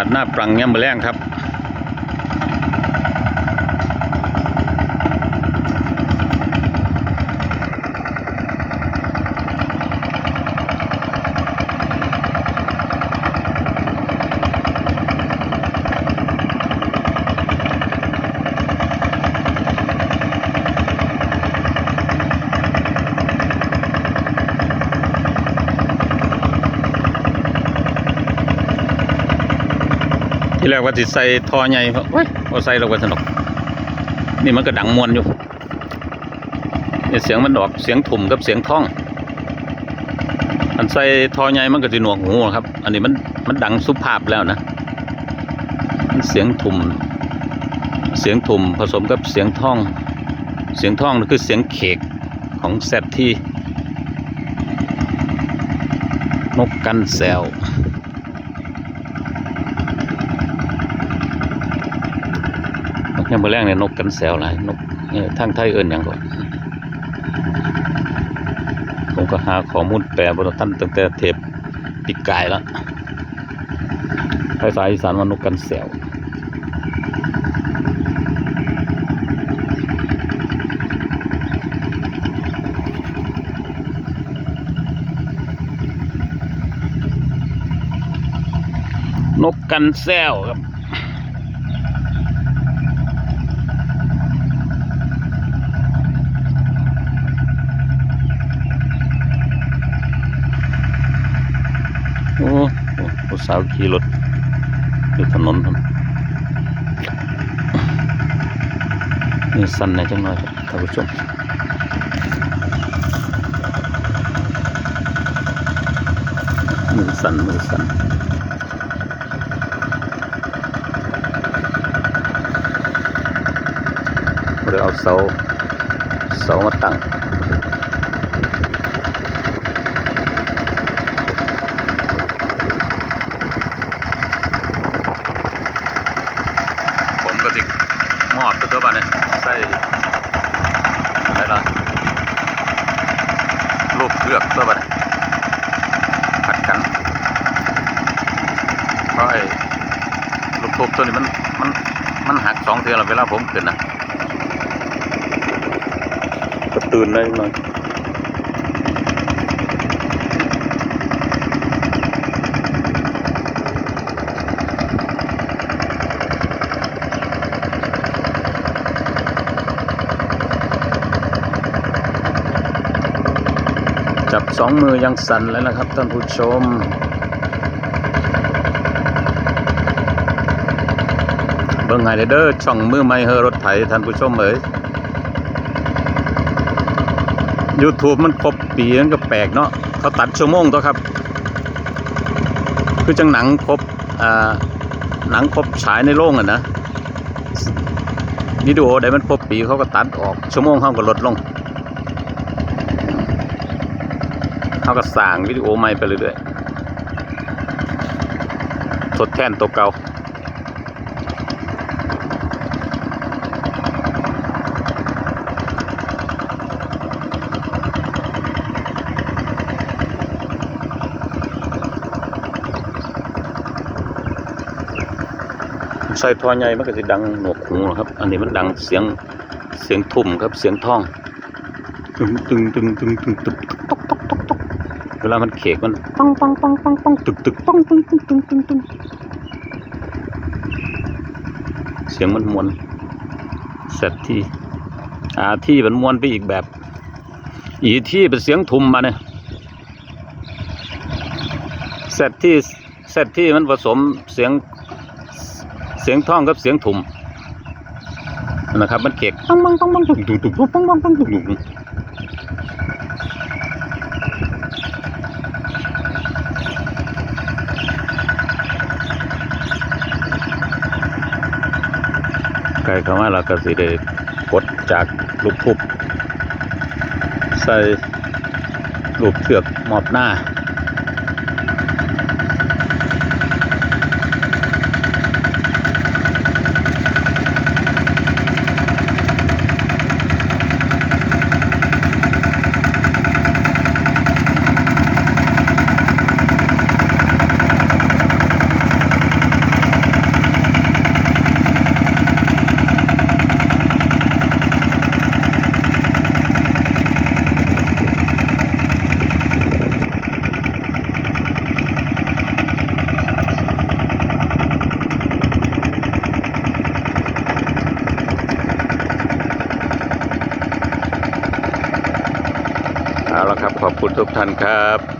าดหน้าปรังเนี่ยมาแรงครับ ที่แรกว่าสิใส่ทอใหญ่เว้ยเอาใส่ลงไปสนุกนี่มันก็ดังมวนอยู่เนี่ยเสียงมันออกเสียงถุ่มกับเสียงท่อง อันใส่ทอใหญ่มันก็สิหนวกหูครับ อันนี้มันมันดังสุภาพแล้วนะเสียงถุ่มเสียงถุ่มผสมกับเสียงท่อง เสียงท่องนั่คือเสียงเขกของแซดที่นกกันแซว นกยังมาแรงเนี่ยนกกันแซวหลายนกเนี่ยทางไทยเอิ้นอย่างก่อนผมก็หาข้อมูลแปลบนท่านตั้งแต่เทปปีกกายแล้วภาษาอีสานว่านกกันแซวนกกันแซวครับ โอ้ผู้สาวขี่รถอยู่ถนนพุ่นนี่สั้นหน่อยจังหน่อยท่านผู้ชมมือสั่นมือสั่นเราเอาเสาเสามาตั้ง ผมก็ติมอบตัวบ้านเนี่ยใส่อะไรล่ะลูกเลื อกตัวบัดผัดกันเพราะไอ้ลูกทุบตัวนี้มันมันมันหักสองเทือแล้วเวลาผมขึ้นนะตื่นเลยหน่อย จับสองมือยังสั่นเลยนะครับท่านผู้ชม เบิ่งไงเด้อช่องมือไม่เฮอรถไถท่านผู้ชมเอ๋ย YouTube มันครบปีมันก็แปลกเนาะเขาตัดชั่วโมงตัวครับ คือจังหนังครบอ่าหนังครบฉายในโรงอะนะวิดีโอใดมันครบปีเขาก็ตัดออกชั่วโมงเขาก็ลดลง เขาก็สร้างวิดีโอใหม่ไปเรื่อยๆทดแทนตัวเก่าใส่ทอใหญ่มันก็จะดังหนวกหูครับ อันนี้มันดังเสียงเสียงทุ่มครับ เสียงท่อง ตึงตึงตึงตึงตึงตึก วลามันเขกมันปังปังปังปังปังตึกตึกปังตึงตึงตึงตึงตึงเสียงมันมวนเสร็จที่อาที่มันมวนไปอีกแบบ อีที่เป็นเสียงทุ้มมาเนี่ยเสร็จที่เสร็จที่มันผสมเสียงเสียงท่องกับเสียงถุ่มนะครับ มันเก็กปังปังปังปังตุกตุกตุกปังปังปังตุกตุก เข้ามาเราก็สิได้กดจากลูกทุบใส่ลูกเชือกหมอบหน้า คุณทุกท่านครับ